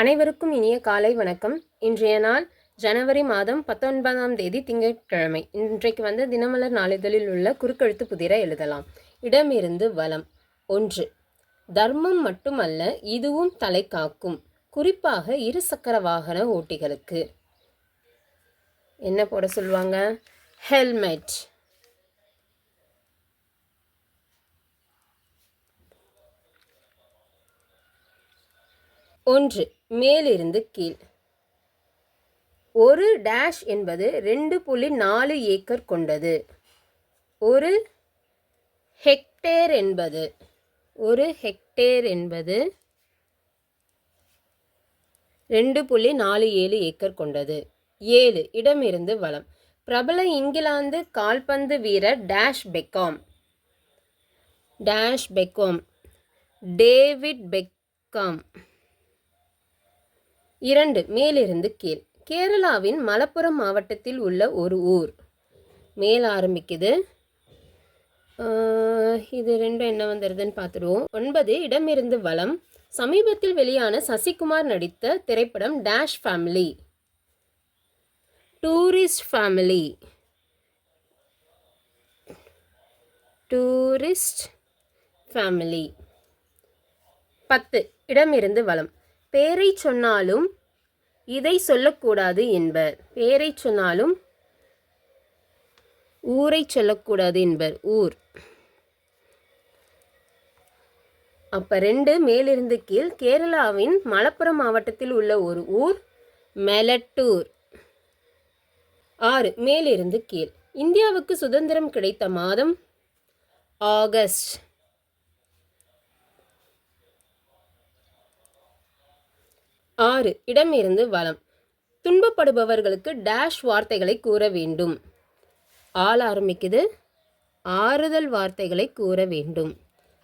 அனைவருக்கும் இனிய காலை வணக்கம். இன்றைய நாள் ஜனவரி மாதம் பத்தொன்பதாம் தேதி திங்கட்கிழமை. இன்றைக்கு வந்து தினமலர் நாளிதழில் உள்ள குறுக்கெழுத்து புதிர எழுதலாம். இடமிருந்து வலம். ஒன்று. தர்மம் மட்டுமல்ல இதுவும் தலை காக்கும். குறிப்பாக இருசக்கர வாகன ஓட்டிகளுக்கு. என்ன போட சொல்லுவாங்க? ஹெல்மெட். ஒன்று மேலிருந்து கீழ். ஒரு டேஷ் என்பது ரெண்டு புள்ளி நாலு ஏக்கர் கொண்டது. ஒரு ஹெக்டேர் என்பது ஒரு ஹெக்டேர் என்பது ரெண்டு புள்ளி நாலு ஏழு ஏக்கர் கொண்டது. ஏழு இடமிருந்து வளம். பிரபல இங்கிலாந்து கால்பந்து வீரர் dash Beckham dash Beckham David Beckham இரண்டு மேலிருந்து கீழ். கேரளாவின் மலப்புரம் மாவட்டத்தில் உள்ள ஒரு ஊர். மேல் ஆரம்பிக்குது. இது ரெண்டும் என்ன வந்துடுதுன்னு பார்த்துருவோம் ஒன்பது இடமிருந்து வளம் சமீபத்தில் வெளியான சசிகுமார் நடித்த திரைப்படம் dash family tourist family tourist family பத்து இடமிருந்து வளம் பேரை சொன்னாலும் இதை சொல்லக்கூடாது என்பர். பேரை சொன்னாலும் ஊரை சொல்லக்கூடாது என்பர். ஊர். அப்போ ரெண்டு மேலிருந்து கீழ் கேரளாவின் மலப்புரம் மாவட்டத்தில் உள்ள ஒரு ஊர் மெலட்டூர். ஆறு மேலிருந்து கீழ். இந்தியாவுக்கு சுதந்திரம் கிடைத்த மாதம் ஆகஸ்ட். ஆறு இடமிருந்து வளம் துன்பப்படுபவர்களுக்கு டேஷ் வார்த்தைகளை கூற வேண்டும். ஆள் ஆரம்பிக்குது. ஆறுதல் வார்த்தைகளை கூற வேண்டும்.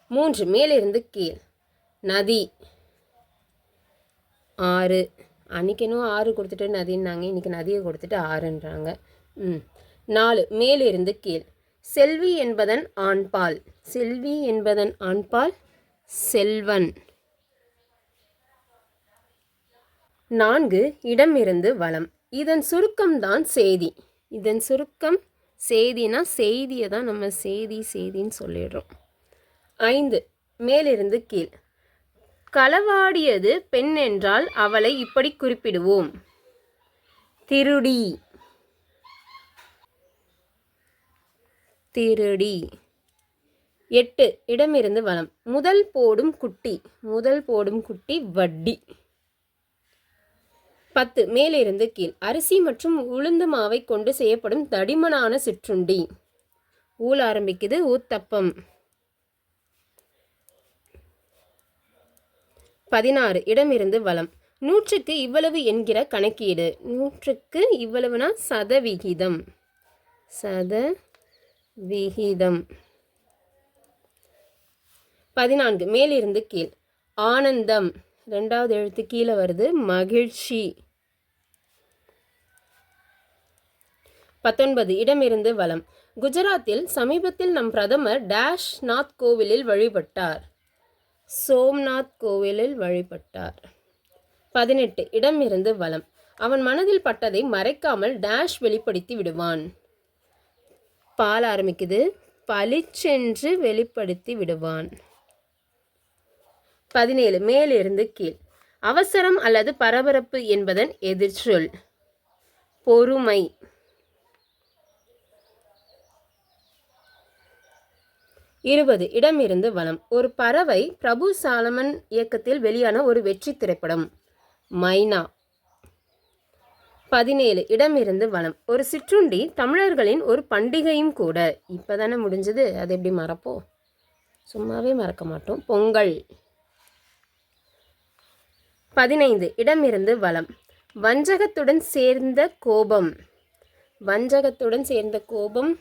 மூன்று மேலிருந்து கீழ். நதி. ஆறு. அன்றைக்கினும் ஆறு கொடுத்துட்டு நதின்னாங்க. இன்னைக்கு நதியை கொடுத்துட்டு ஆறுன்றாங்க. ம். நாலு மேலிருந்து கீழ். செல்வி என்பதன் ஆண்பால். செல்வி என்பதன் ஆண்பால் செல்வன். நான்கு இடமிருந்து வளம். இதன் சுருக்கம்தான் செய்தி. இதன் சுருக்கம் செய்தினா செய்தியை தான் நம்ம செய்தி செய்தின்னு சொல்லிடுறோம். ஐந்து மேலிருந்து கீழ். களவாடியது பெண் என்றால் அவளை இப்படி குறிப்பிடுவோம். திருடி. திருடி. எட்டு இடமிருந்து வளம். முதல் போடும் குட்டி. முதல் போடும் குட்டி வட்டி. பத்து. மேலிருந்து கீழ். அரிசி மற்றும் உளுந்து மாவை கொண்டு செய்யப்படும் தடிமனான சிற்றுண்டி. ஊழ ஆரம்பிக்குது. ஊத்தப்பம். பதினாறு. இடமிருந்து வளம். நூற்றுக்கு இவ்வளவு என்கிற கணக்கீடு. நூற்றுக்கு இவ்வளவுனா சதவிகிதம். சதவிகிதம். பதினான்கு. மேலிருந்து கீழ். ஆனந்தம். ரெண்டாவது எழுத்து கீழே வருது. மகிழ்ச்சி. பத்தொன்பது இடமிருந்து வலம். குஜராத்தில் சமீபத்தில் நம் பிரதமர் டேஷ் நாத் கோவிலில் வழிபட்டார். சோம்நாத் கோவிலில் வழிபட்டார். பதினெட்டு இடமிருந்து வலம். அவன் மனதில் பட்டதை மறைக்காமல் டேஷ் வெளிப்படுத்தி விடுவான். பால் ஆரம்பிக்குது. பளிச்சென்று வெளிப்படுத்தி விடுவான். பதினேழு மேலிருந்து கீழ். அவசரம் அல்லது பரபரப்பு என்பதன் எதிர்ச்சொல். பொறுமை. இருபது இடமிருந்து வளம் ஒரு பறவை பிரபு சாலமன் இயக்கத்தில் வெளியான ஒரு வெற்றி திரைப்படம். மைனா. பதினேழு இடமிருந்து வளம் ஒரு சிற்றுண்டி தமிழர்களின் ஒரு பண்டிகையும் கூட. இப்போ தானே முடிஞ்சது? அது எப்படி மறப்போம் சும்மாவே மறக்க மாட்டோம். பொங்கல். பதினைந்து இடமிருந்து வளம் வஞ்சகத்துடன் சேர்ந்த கோபம். வஞ்சகத்துடன் சேர்ந்த கோபம்.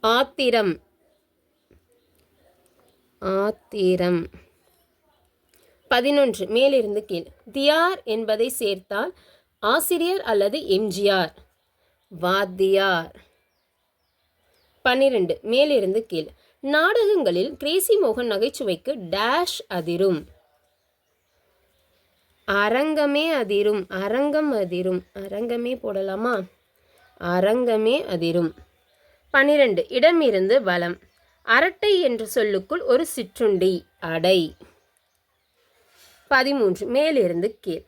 ஆத்திரம். ஆத்திரம். பதினொன்று மேலிருந்து கீழ். தியார் என்பதை சேர்த்தால் ஆசிரியர் அல்லது எம்ஜிஆர். வாத்தியார். பன்னிரண்டு மேலிருந்து கீழ். நாடகங்களில் கிரேசி மோகன் நகைச்சுவைக்கு டேஷ் அதிரும். அரங்கமே அதிரும். அரங்கம் அதிரும். அரங்கமே போடலாமா? அரங்கமே அதிரும். பனிரெண்டு. இடமிருந்து வலம். அரட்டை என்ற சொல்லுக்குள் ஒரு சிற்றுண்டி அடை. பதிமூன்று. மேலிருந்து கீழ்.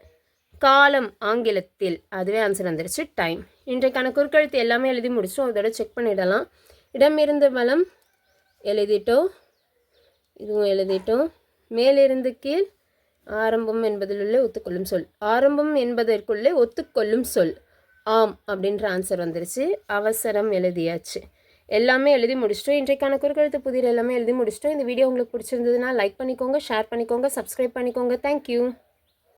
காலம் ஆங்கிலத்தில் அதுவே ஆன்சர் வந்துருச்சு. டைம் இன்றைக்கான குறுக்கெழுத்து எல்லாமே எழுதி முடிச்சோம் அதோட செக் பண்ணிடலாம். இடமிருந்து வலம். எழுதிட்டோம். இதுவும் எழுதிட்டோம். மேலிருந்து கீழ். ஆரம்பம் என்பதிலுள்ளே ஒத்துக்கொள்ளும் சொல். ஆரம்பம் என்பதற்குள்ளே ஒத்துக்கொள்ளும் சொல். ஆம் அப்படின்ற ஆன்சர் வந்துருச்சு. அவசரம் எழுதியாச்சு. எல்லாமே எழுதி முடிச்சிட்டோம். இன்றைக்கான குறுக்கெழுத்து புதிர் எல்லாமே எழுதி முடிச்சிட்டோம். இந்த வீடியோ உங்களுக்கு பிடிச்சிருந்ததுன்னா லைக் பண்ணிக்கோங்க ஷேர் பண்ணிக்கோங்க சப்ஸ்கிரைப் பண்ணிக்கோங்க. தேங்க்யூ